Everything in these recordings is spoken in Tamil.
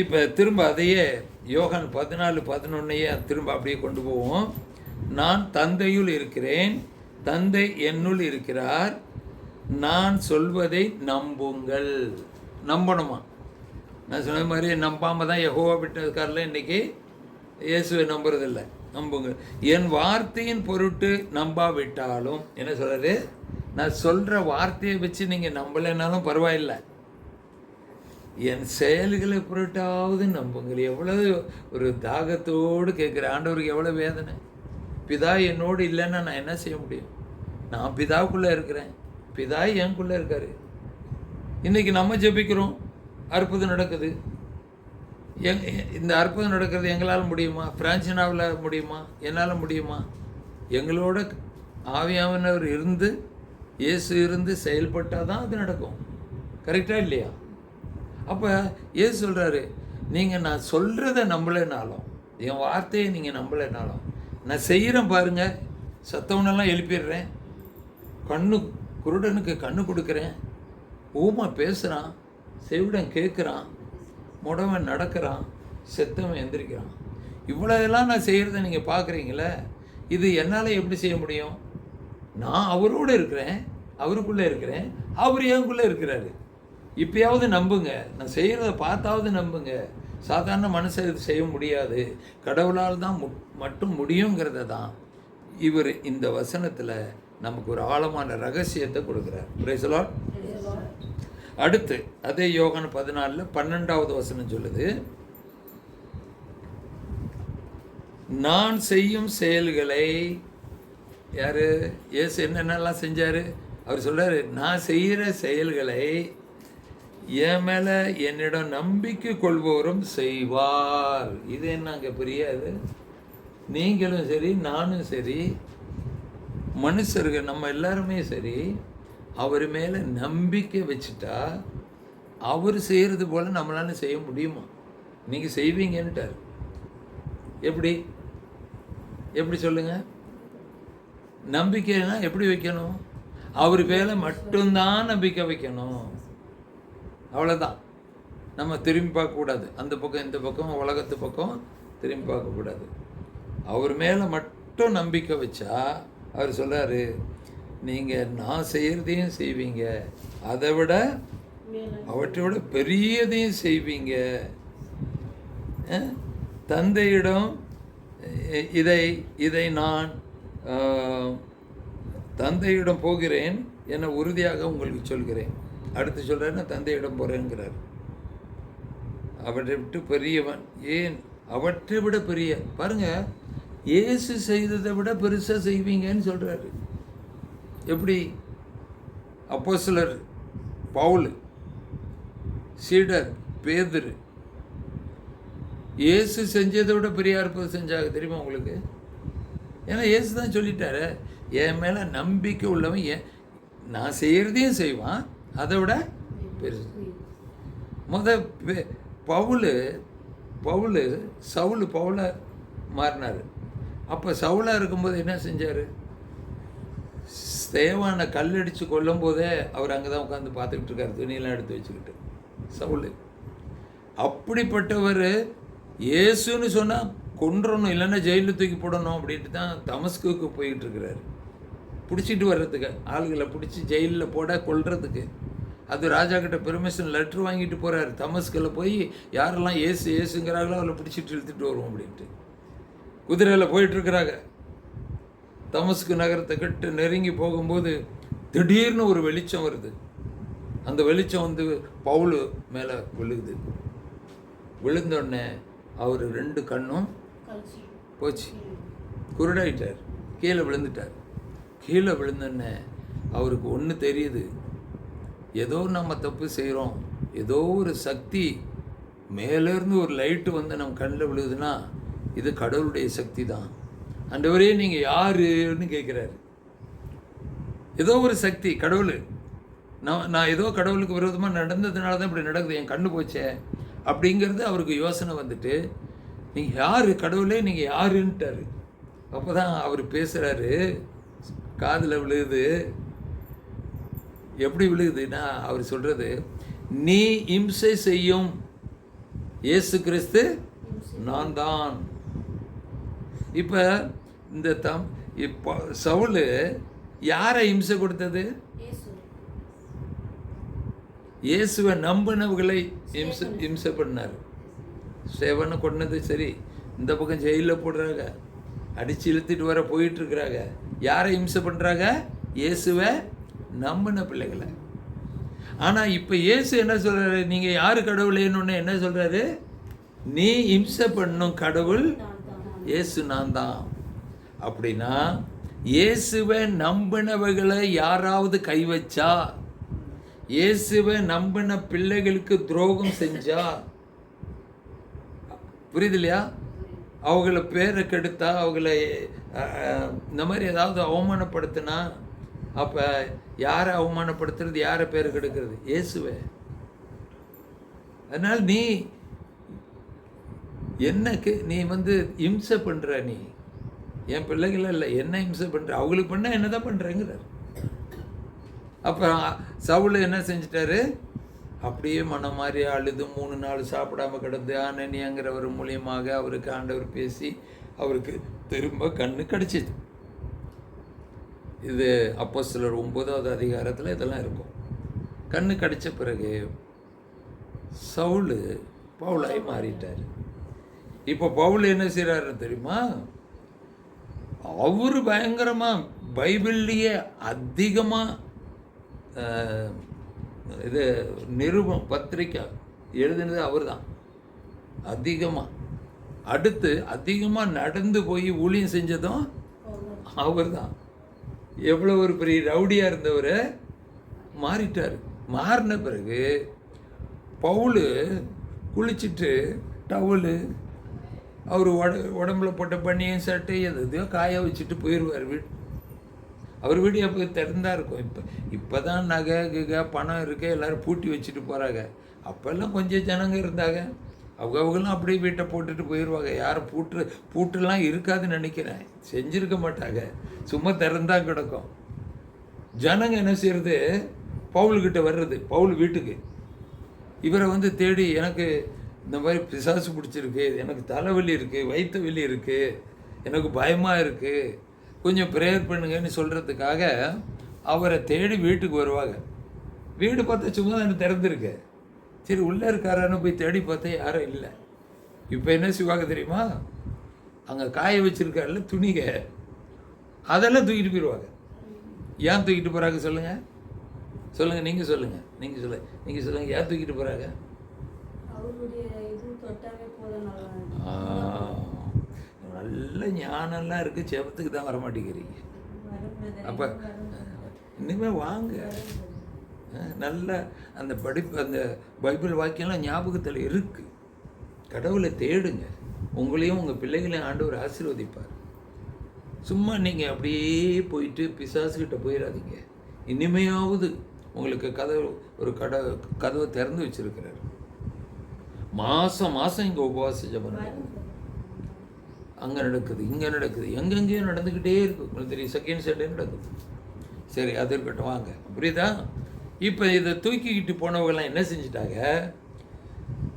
இப்போ திரும்ப அதையே யோகன் பதினாலு பதினொன்னையே திரும்ப அப்படியே கொண்டு போவோம். நான் தந்தையுள் இருக்கிறேன் தந்தை என்னுள் இருக்கிறார் நான் சொல்வதை நம்புங்கள். நம்பணுமா? நான் சொன்ன மாதிரி நம்பாமல் தான் யகோவா விட்டதுக்காரில் இன்றைக்கி இயேசுவை நம்புறதில்ல. நம்புங்க என் வார்த்தையின் பொருட்டு நம்பாவிட்டாலும் என்ன சொல்கிறது நான் சொல்கிற வார்த்தையை வச்சு நீங்கள் நம்பலைனாலும் பரவாயில்லை. என் செயல்களை புரட்டாவது நம்புங்கள். எவ்வளவு ஒரு தாகத்தோடு கேட்குற ஆண்டவருக்கு எவ்வளோ வேதனை. பிதா என்னோடு இல்லைன்னா நான் என்ன செய்ய முடியும்? நான் பிதாவுக்குள்ளே இருக்கிறேன். பிதா எனக்குள்ளே இருக்காரு. இன்றைக்கி நம்ம ஜெபிக்கிறோம். அற்புதம் நடக்குது. எங் இந்த அற்புதம் நடக்கிறது எங்களால் முடியுமா? பிரான்சினாவில் முடியுமா? என்னால் முடியுமா? எங்களோட ஆவியானவர் இருந்து இயேசு இருந்து செயல்பட்டால் தான் அது நடக்கும். கரெக்டாக இல்லையா? அப்போ ஏன் சொல்கிறாரு நீங்கள் நான் சொல்கிறத நம்பலைனாலும் என் வார்த்தையை நீங்கள் நம்பலைனாலும் நான் செய்கிறேன் பாருங்கள் சத்தவனெல்லாம் எழுப்பிடுறேன் கண்ணு குருடனுக்கு கண்ணு கொடுக்குறேன் ஊமை பேசுகிறான் செவிடன் கேட்குறான் முடவன் நடக்கிறான் செத்தவன் எந்திரிக்கிறான். இவ்வளோதெல்லாம் நான் செய்கிறத நீங்கள் பார்க்குறீங்களே இது என்னால் எப்படி செய்ய முடியும்? நான் அவரோடு இருக்கிறேன் அவருக்குள்ளே இருக்கிறேன் அவர் எனக்குள்ளே இருக்கிறாரு. இப்பயாவது நம்புங்க. நான் செய்கிறத பார்த்தாவது நம்புங்க. சாதாரண மனுஷன் இது செய்ய முடியாது. கடவுளால் தான் மு- மட்டும் முடியுங்கிறத தான் இவர் இந்த வசனத்தில் நமக்கு ஒரு ஆழமான ரகசியத்தை கொடுக்குறார். ஒரே the அடுத்து அதே யோகன் பதினாலில் பன்னெண்டாவது வசனம் சொல்லுது. நான் செய்யும் செயல்களை யார்? ஏசு என்னென்னலாம் செஞ்சார்? அவர் சொல்கிறார் நான் செய்கிற செயல்களை என் மேலே என்னிடம் நம்பிக்கை கொள்பவரும் செய்வார். இது என்னங்க புரியாது? நீங்களும் சரி நானும் சரி மனுஷர்கள் நம்ம எல்லாருமே சரி அவர் மேலே நம்பிக்கை வச்சுட்டா அவர் செய்கிறது போல் நம்மளால செய்ய முடியுமா? நீங்கள் செய்வீங்கன்னுட்டார். எப்படி? எப்படி சொல்லுங்கள் நம்பிக்கைனா எப்படி வைக்கணும்? அவர் மேலே மட்டும்தான் நம்பிக்கை வைக்கணும். அவ்வளோதான் நம்ம திரும்பி பார்க்கக்கூடாது அந்த பக்கம் இந்த பக்கம் உலகத்து பக்கம் திரும்பி பார்க்கக்கூடாது அவர் மேலே மட்டும் நம்பிக்கை வச்சா அவர் சொல்றாரு நீங்கள் நான் செய்கிறதையும் செய்வீங்க. அதை விட அவற்றை விட பெரியதையும் செய்வீங்க. அஹ், தந்தையிடம் இதை இதை நான் ஆஹ், தந்தையிடம் போகிறேன். என உறுதியாக உங்களுக்கு சொல்கிறேன். அடுத்து சொல்கிறார் நான் தந்தையிடம் போகிறேங்கிறார் அவற்றை விட்டு பெரியவன் ஏன்? அவற்றை விட பெரிய பாருங்க இயேசு செய்ததை விட பெருசாக செய்வீங்கன்னு சொல்கிறாரு எப்படி? அப்போ சிலர் பவுல் சீடர் பேதர் இயேசு செஞ்சதை விட பெரிய அற்புதம் செஞ்சாங்க தெரியுமா உங்களுக்கு? ஏன்னா இயேசு தான் சொல்லிட்டாரு என் மேலே நம்பிக்கை உள்ளவன் ஏன் நான் செய்கிறதையும் செய்வான் அதை விட பெருசு. முத பெ- பவுலு பவுலு சவுலு பவுல மாறினார். அப்போ சவுலாக இருக்கும்போது என்ன செஞ்சார்? தேவானை கல்லடித்து கொல்லும் போதே அவர் அங்கே தான் உட்காந்து பார்த்துக்கிட்டு இருக்கார் துணியெல்லாம் எடுத்து வச்சுக்கிட்டு. சவுல். அப்படிப்பட்டவர் இயேசுன்னு சொன்னால் கொன்றணும் இல்லைன்னா ஜெயிலில் தூக்கி போடணும் அப்படின்ட்டு தான் தமஸ்குக்கு போய்கிட்டு இருக்கிறாரு. பிடிச்சிட்டு வர்றதுக்கு ஆளுகளை பிடிச்சி ஜெயிலில் போட கொல்றதுக்கு. அது ராஜா கிட்ட பெர்மிஷன் லெட்ரு வாங்கிட்டு போறாரு. தமஸ்கில் போய் யாரெல்லாம் ஏசு ஏசுங்கிறாங்களோ அவளை பிடிச்சிட்டு இழுத்துட்டு வருவோம் அப்படின்ட்டு. குதிரையில் போயிட்டு இருக்கிறாங்க தமஸ்கு நகரத்தை கிட்ட நெருங்கி போகும்போது திடீர்னு ஒரு வெளிச்சம் வருது. அந்த வெளிச்சம் வந்து பவுலு மேலே விழுகுது. விழுந்த உடனே அவர் ரெண்டு கண்ணும் போச்சு. குருடாயிட்டார். கீழே விழுந்துட்டார். கீழே விழுந்தோடனே அவருக்கு ஒன்று தெரியுது. ஏதோ நம்ம தப்பு செய்கிறோம் ஏதோ ஒரு சக்தி மேலேருந்து ஒரு லைட்டு வந்து நம்ம கண்ணில் விழுதுன்னா இது கடவுளுடைய சக்தி தான். அண்டவரே நீங்கள் யாருன்னு கேட்குறாரு ஏதோ ஒரு சக்தி கடவுள். நான் நான் ஏதோ கடவுளுக்கு விரோதமாக நடந்ததுனால தான் இப்படி நடக்குது என் கண்ணு போச்சே அப்படிங்கிறது அவருக்கு யோசனை வந்துட்டு நீங்கள் யார்? கடவுளே நீங்கள் யாருன்ட்டாரு. அப்போ தான் அவர் பேசுகிறாரு காதில் விழுகுது. எப்படி விழுகுதுன்னா அவர் சொல்கிறது நீ இம்சை செய்யும் இயேசு கிறிஸ்து நான் தான் இப்போ இந்த தம் இப்போ சவுல் யாரை இம்சை கொடுத்தது? இயேசுவை நம்பினவர்களை இம்சை இம்சை பண்ணார். சேவனை கொண்டது சரி இந்த பக்கம் ஜெயிலில் போடுறாங்க. அடித்து இழுத்துட்டு வர போயிட்டு இருக்கிறாங்க யாரை இம்சை பண்ணுறாங்க இயேசுவை நம்பின பிள்ளைகளை. ஆனால் இப்போ இயேசு என்ன சொல்கிறாரு நீங்கள் யார் கடவுளேன்னு என்ன சொல்கிறாரு நீ இம்சை பண்ணும் கடவுள் இயேசு நான் தான். அப்படின்னா இயேசுவை நம்பினவர்களை யாராவது கை வச்சா? இயேசுவை நம்பின பிள்ளைகளுக்கு துரோகம் செஞ்சா? புரியுது இல்லையா? அவங்கள பேரை கெடுத்தா அவங்கள இந்த மாதிரி ஏதாவது அவமானப்படுத்தினா அப்போ யாரை அவமானப்படுத்துறது யாரை பேர் கெடுக்கிறது? இயேசுவே. அதனால் நீ என்னக்கு நீ வந்து இம்சை பண்ணுற நீ? என் பிள்ளைகள இல்லை என்ன இம்சை பண்ணுற அவங்களுக்கு பண்ணால் என்ன தான் பண்ணுறேங்கிறார் அப்புறம் சவுல் என்ன செஞ்சிட்டாரு? அப்படியே மனம் மாதிரி அழுது மூணு நாள் சாப்பிடாம கிடந்து ஆனனியாங்கிறவர் மூலியமாக அவருக்கு ஆண்டவர் பேசி அவருக்கு திரும்ப கண்ணு கிடச்சிது. இது அப்போ சிலர் ஒம்பதாவது அதிகாரத்தில் இதெல்லாம் இருக்கும். கண்ணு கிடைச்ச பிறகு சவுலு பவுலாய் மாறிட்டார். இப்போ பவுல் என்ன செய்கிறாரு தெரியுமா? அவர் பயங்கரமாக பைபிள்லேயே அதிகமாக இது நிருபம் பத்திரிக்கை எழுதினது அவர் தான் அதிகமாக அடுத்து அதிகமாக நடந்து போய் ஊழியம் செஞ்சதும் அவர் தான் எவ்வளோ ஒரு பெரிய ரவுடியாக இருந்தவர் மாறிட்டார். மாறின பிறகு பவுலு குளிச்சுட்டு டவலு அவர் உட உடம்புல போட்ட பண்ணியும் சட்டை எது எதையோ காய வச்சுட்டு போயிடுவார் வீடு அவர் வீடு எப்போ திறந்தா இருக்கும். இப்போ இப்போ தான் நகை கிகை பணம் இருக்க எல்லோரும் பூட்டி வச்சுட்டு போகிறாங்க அப்போல்லாம் கொஞ்சம் ஜனங்க இருந்தாங்க. அவங்க அவங்கெல்லாம் அப்படியே வீட்டை போட்டுட்டு போயிடுவாங்க யாரும் பூட்டு பூட்டுலாம் இருக்காதுன்னு நினைக்கிறேன். செஞ்சுருக்க மாட்டாங்க. சும்மா திறந்தா கிடக்கும். ஜனங்க என்ன செய்யறது? பவுல்கிட்ட வர்றது பவுல் வீட்டுக்கு. இவரை வந்து தேடி எனக்கு இந்த மாதிரி பிசாசு பிடிச்சிருக்கு எனக்கு தலைவலி இருக்குது வயிற்று வலி இருக்குது எனக்கு பயமாக இருக்குது கொஞ்சம் ப்ரேயர் பண்ணுங்கன்னு சொல்கிறதுக்காக அவரை தேடி வீட்டுக்கு வருவாங்க. வீடு பார்த்தா சும்மா தான் திறந்துருக்கு. சரி உள்ளே இருக்காரான்னு போய் தேடி பார்த்தா யாரும் இல்லை. இப்போ என்ன செய்வாங்க தெரியுமா? அங்கே காய வச்சிருக்காருல துணிக. அதெல்லாம் தூக்கிட்டு போயிடுவாங்க ஏன் தூக்கிட்டு போகிறாங்க சொல்லுங்கள் சொல்லுங்கள் நீங்கள் சொல்லுங்கள் நீங்கள் சொல்லுங்கள் நீங்கள் சொல்லுங்கள் ஏன் தூக்கிட்டு போகிறாங்க அவருடைய இது தொட்டாவே போதும் நல்ல ஞானம்லாம் இருக்குது செபத்துக்கு தான் வர மாட்டேங்கிறீங்க அப்போ இனிமேல் வாங்க. நல்ல அந்த படிப்பு அந்த பைபிள் வாக்கியம்லாம் ஞாபகத்தில் இருக்குது கடவுளை தேடுங்க. உங்களையும் உங்கள் பிள்ளைகளையும் ஆண்டவர் ஆசீர்வதிப்பார். சும்மா நீங்கள் அப்படியே போயிட்டு பிசாசுக்கிட்ட போயிடாதீங்க இனிமையாவது உங்களுக்கு கதவு ஒரு கட கதவை திறந்து வச்சுருக்கிறார். மாதம் மாதம் இங்கே உபவாச ஜபம் நடக்கும். அங்கே நடக்குது இங்கே நடக்குது எங்கெங்கேயோ நடந்துக்கிட்டே இருக்கு உங்களுக்கு தெரியும் செகண்ட் சண்டே நடக்குது சரி அது இருக்கட்டும் வாங்க. புரியுதா? இப்போ இதை தூக்கிக்கிட்டு போனவங்கெல்லாம் என்ன செஞ்சிட்டாங்க?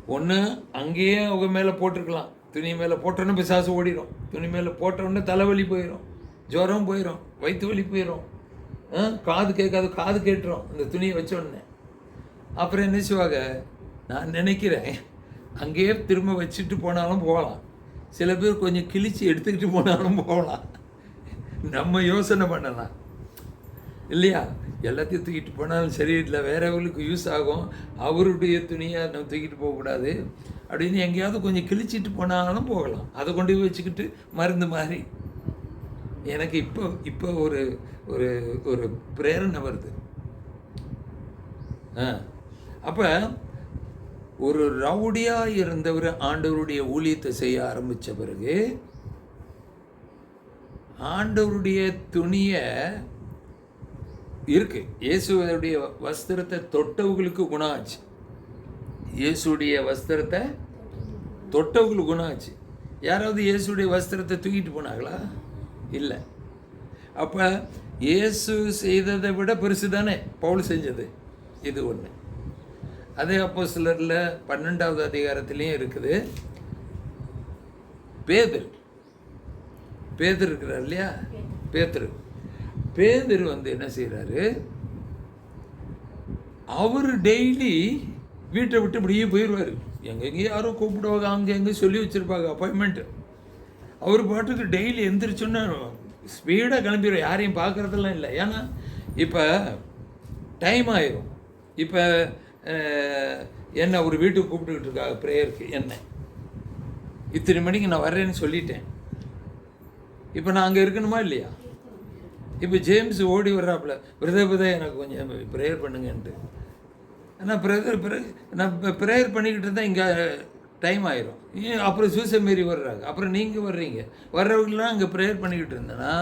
ஒன்று அங்கேயே அவங்க மேலே போட்டிருக்கலாம். துணி மேலே போட்டோன்னே பிசாசு ஓடிடும் துணி மேலே போட்டோன்னே தலைவலி போயிடும் ஜுரம் போயிடும் வயிற்று வலி போயிடும் ஆ, காது கேட்காது காது கேட்டுரும் இந்த துணியை வச்சோடனே அப்புறம் என்ன செய்வாங்க? நான் நினைக்கிறேன் அங்கேயே திரும்ப வச்சுட்டு போனாலும் போகலாம். சில பேர் கொஞ்சம் கிழிச்சு எடுத்துக்கிட்டு போனாலும் போகலாம். நம்ம யோசனை பண்ணலாம். இல்லையா? எல்லாத்தையும் தூக்கிட்டு போனாலும் சரி இல்லை வேறவங்களுக்கு யூஸ் ஆகும். அவருடைய துணியை நம்ம தூக்கிட்டு போகக்கூடாது அப்படின்னு எங்கேயாவது கொஞ்சம் கிழிச்சிட்டு போனாலும் போகலாம். அதை கொண்டு போய் வச்சுக்கிட்டு மருந்து மாதிரி. எனக்கு இப்போ இப்போ ஒரு ஒரு ஒரு பிரேரணை வருது. ஆ. அப்போ ஒரு ரவுடியாக இருந்தவர் ஆண்டவருடைய ஊழியத்தை செய்ய ஆரம்பித்த பிறகு ஆண்டவருடைய துணியை இருக்கு. இயேசுடைய வஸ்திரத்தை தொட்டவங்களுக்கு குணம் ஆச்சு இயேசுடைய வஸ்திரத்தை தொட்டவங்களுக்கு குணம் ஆச்சு யாராவது இயேசுடைய வஸ்திரத்தை தூக்கிட்டு போனாங்களா? இல்லை. அப்போ இயேசு செய்ததை விட பெருசு தானே பவுல் செஞ்சது. இது ஒன்று அதே அப்போ சிலரில் பன்னெண்டாவது அதிகாரத்திலையும் இருக்குது. பேதர். பேதர் இருக்கிறார் இல்லையா? பேதர். பேதர் வந்து என்ன செய்கிறாரு அவர் டெய்லி வீட்டை விட்டு இப்படியே போயிடுவார் எங்கெங்கேயும் யாரோ கூப்பிடுவாங்க அங்கே எங்கே சொல்லி வச்சுருப்பாங்க அப்பாயின்மெண்ட்டு அவர் பாட்டுக்கு டெய்லி எந்திரிச்சோன்னா ஸ்பீடாக கிளம்பிடும் யாரையும் பார்க்குறதெல்லாம் இல்லை. ஏன்னா இப்போ டைம் ஆயிரும். இப்போ என்ன ஒரு வீட்டுக்கு கூப்பிட்டுக்கிட்டு இருக்காங்க ப்ரேயருக்கு என்ன? இத்தனை மணிக்கு நான் வர்றேன்னு சொல்லிட்டேன். இப்போ நான் அங்கே இருக்கணுமா இல்லையா? இப்போ ஜேம்ஸ் ஓடி வர்றாப்புல பிரதர் பிரதர் எனக்கு கொஞ்சம் ப்ரேயர் பண்ணுங்கன்ட்டு. ஆனால் பிரதர் நான் ப்ரேயர் பண்ணிக்கிட்டு இருந்தால் இங்கே டைம் ஆயிரும். அப்புறம் சூசை மாரி வர்றாங்க. அப்புறம் நீங்கள் வர்றீங்க. வர்றவங்களாம் அங்கே ப்ரேயர் பண்ணிக்கிட்டு இருந்தேன்னா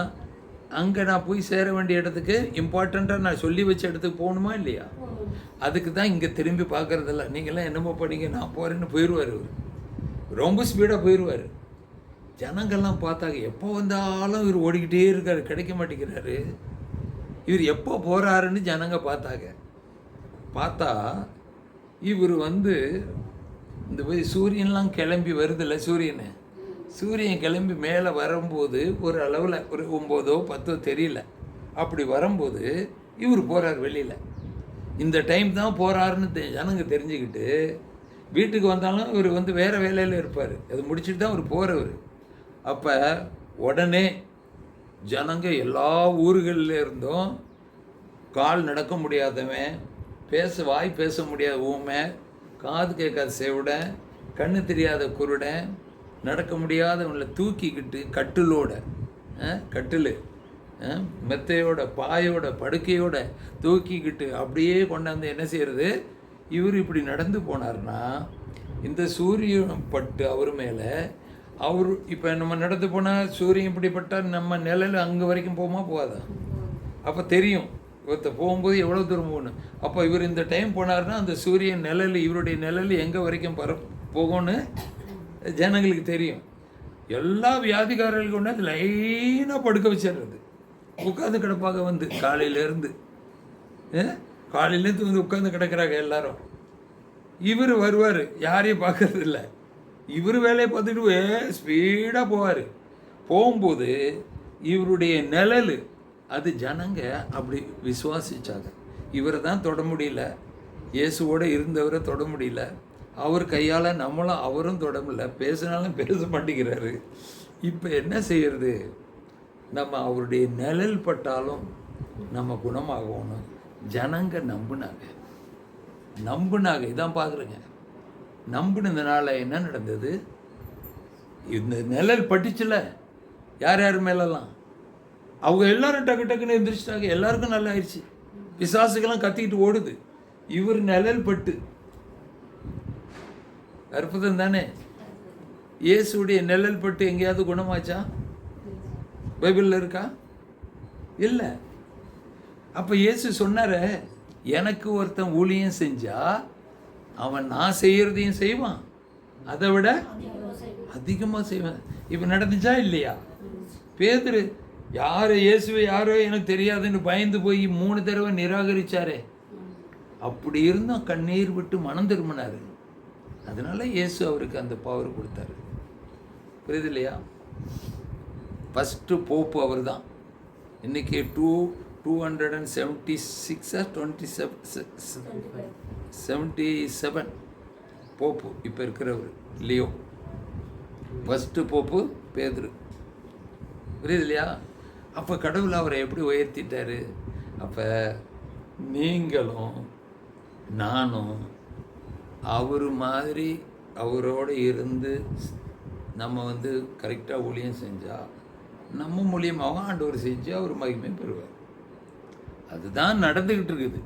அங்கே நான் போய் சேர வேண்டிய இடத்துக்கு இம்பார்ட்டண்ட்டாக நான் சொல்லி வச்ச இடத்துக்கு போகணுமா இல்லையா? அதுக்கு தான் இங்கே திரும்பி பார்க்குறதில்ல நீங்களாம் என்னமோ பண்ணீங்க நான் போகிறேன்னு போயிடுவார் அவர் ரொம்ப ஸ்பீடாக போயிடுவார் ஜனங்கள்லாம் பார்த்தாங்க எப்போ வந்தாலும் இவர் ஓடிக்கிட்டே இருக்காரு கிடைக்க மாட்டேங்கிறாரு. இவர் எப்போ போகிறாருன்னு ஜனங்க பார்த்தாங்க. பார்த்தா இவர் வந்து இந்த போய் சூரியன்லாம் கிளம்பி வருதில்ல சூரியன்? சூரியன் கிளம்பி மேலே வரும்போது ஒரு அளவில் ஒரு ஒம்போதோ பத்தோ தெரியல. அப்படி வரும்போது இவர் போகிறார் வெளியில். இந்த டைம் தான் போகிறாருன்னு தெ ஜனங்க தெரிஞ்சுக்கிட்டு வீட்டுக்கு வந்தாலும் இவர் வந்து வேறு வேலையில் இருப்பார். அது முடிச்சுட்டு தான் அவர் போகிறவர் அப்போ உடனே ஜனங்க எல்லா ஊர்களில் இருந்தும் கால் நடக்க முடியாதவன் பேச வாய் பேச முடியாத ஊமை காது கேட்காத செவிடன் கண்ணு தெரியாத குருடன் நடக்க முடியாதவங்களை தூக்கிக்கிட்டு கட்டிலோட கட்டில் மெத்தையோட பாயோட படுக்கையோட தூக்கிக்கிட்டு அப்படியே கொண்டாந்து என்ன செய்கிறது இவர் இப்படி நடந்து போனார்னா இந்த சூரியன் பட்டு அவர் மேலே அவர் இப்போ நம்ம நடந்து போனால் சூரியன் இப்படி பட்டால் நம்ம நிழல் அங்கே வரைக்கும் போகுமா? போகாதா? அப்போ தெரியும். இவர்த்த போகும்போது எவ்வளோ தூரம் போகணும்? அப்போ இவர் இந்த டைம் போனார்னா அந்த சூரியன் நிழல் இவருடைய நிழல் எங்கே வரைக்கும் பர போகும்னு ஜனங்களுக்கு தெரியும். எல்லா வியாதிகாரர்களுக்கு கொண்டாந்து லைனாக படுக்க வச்சிடுறது. உட்காந்து கிடப்பாங்க வந்து காலையிலேருந்து காலையிலேருந்து வந்து உட்காந்து கிடக்கிறாங்க எல்லாரும். இவர் வருவார் யாரையும் பார்க்கறது இல்லை இவர் வேலையை பார்த்துட்டு ஸ்பீடாக போவார். போகும்போது இவருடைய நிழல் அது ஜனங்க அப்படி விசுவாசிச்சாங்க. இவரை தான் தொட முடியல. இயேசுவோடு இருந்தவரை தொட முடியல. அவர் கையால் நம்மளும் அவரும் தொடமில்ல பேசினாலும் பேச மாட்டேங்கிறாரு. இப்போ என்ன செய்கிறது நம்ம அவருடைய நிழல் பட்டாலும் நம்ம குணமாகணும். ஜனங்க நம்புனாங்க. நம்புனாங்க. இதான் பார்க்குறேங்க நம்புனதுனால என்ன நடந்தது? இந்த நிழல் பட்டுச்சுல. யார் யார் மேலெல்லாம்? அவங்க எல்லாரும் டக்கு டக்குன்னு எந்திரிச்சிட்டாங்க. எல்லாருக்கும் நல்லா ஆயிடுச்சு. பிசாசுக்கெல்லாம் கத்திக்கிட்டு ஓடுது. இவர் நிழல் பட்டு அற்புதம் தானே இயேசுடைய நிழல் பட்டு எங்கேயாவது குணமாச்சா? பைபிளில் இருக்கா? இல்லை. அப்போ இயேசு சொன்னார எனக்கு ஒருத்தன் ஊழியம் செஞ்சா அவன் நான் செய்கிறதையும் செய்வான். அதை விட அதிகமாக செய்வான். இப்போ நடந்துச்சா இல்லையா? பேதரு யார் இயேசுவை யாரோ எனக்கு தெரியாதுன்னு பயந்து போய் மூணு தடவை நிராகரிச்சாரே. அப்படி இருந்தும் கண்ணீர் விட்டு மனம் திரும்பினாரு. அதனால இயேசு அவருக்கு அந்த பவர் கொடுத்தாரு. புரியுது இல்லையா? ஃபஸ்ட்டு போப்பு அவர் தான் இன்றைக்கி two two hundred and seventy சிக்ஸா twenty seven seventy seven pope இப்போ இருக்கிறவர் லியோ ஃபஸ்ட்டு போப்பு பேதுரு புரியுது இல்லையா? அப்போ கடவுள் அவரை எப்படி உயர்த்திட்டார்? அப்போ நீங்களும் நானும் அவர் மாதிரி அவரோட இருந்து நம்ம வந்து கரெக்டாக ஊழியம் செஞ்சால் நம்ம மூலியமாக ஆண்டவர் செஞ்சு அவர் மகிமை பெறுவார். அதுதான் நடந்துக்கிட்டு இருக்குது.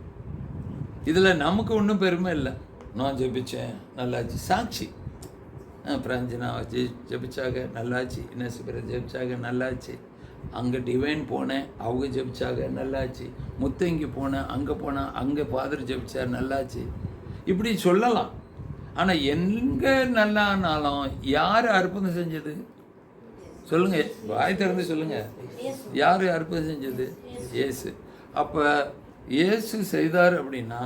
இதில் நமக்கு ஒன்றும் பெருமை இல்லை. நான் ஜெபிச்சேன் நல்லாச்சு. சாட்சி. பிரஞ்சனா ஜெ ஜெபிச்சாக நல்லாச்சு. இனசுபிர ஜெபிச்சாக நல்லாச்சு. அங்கே டிவைன் போனேன் அவங்க ஜெபிச்சாக நல்லாச்சு. முத்தங்கி போனேன் அங்கே போனேன் அங்கே ஃபாதர் ஜெபிச்சார் நல்லாச்சு. இப்படி சொல்லலாம். ஆனால் எங்கே நல்லானாலும் யார் அற்புதம் செஞ்சது? சொல்லுங்க. வாய் திறந்து சொல்லுங்க. யார் அற்புதம் செஞ்சது? இயேசு. அப்போ இயேசு செய்தார் அப்படின்னா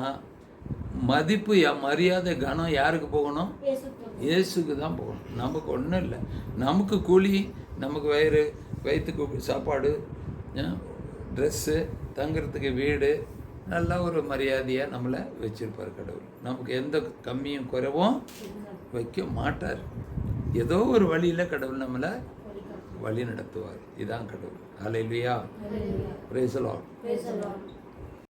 மதிப்பு மரியாதை கனம் யாருக்கு போகணும்? இயேசுக்கு தான் போகணும். நமக்கு ஒன்றும் இல்லை. நமக்கு கூலி நமக்கு வயிறு வயிற்றுக்கு சாப்பாடு ட்ரெஸ்ஸு தங்குறதுக்கு வீடு நல்ல ஒரு மரியாதையாக நம்மளை வச்சிருப்பார் கடவுள். நமக்கு எந்த கம்மியும் குறைவும் வைக்க மாட்டார். ஏதோ ஒரு வழியில் கடவுள் நம்மளை வழி நடத்துவார் இதான் கடவுள். அலையிலுயா Hallelujah.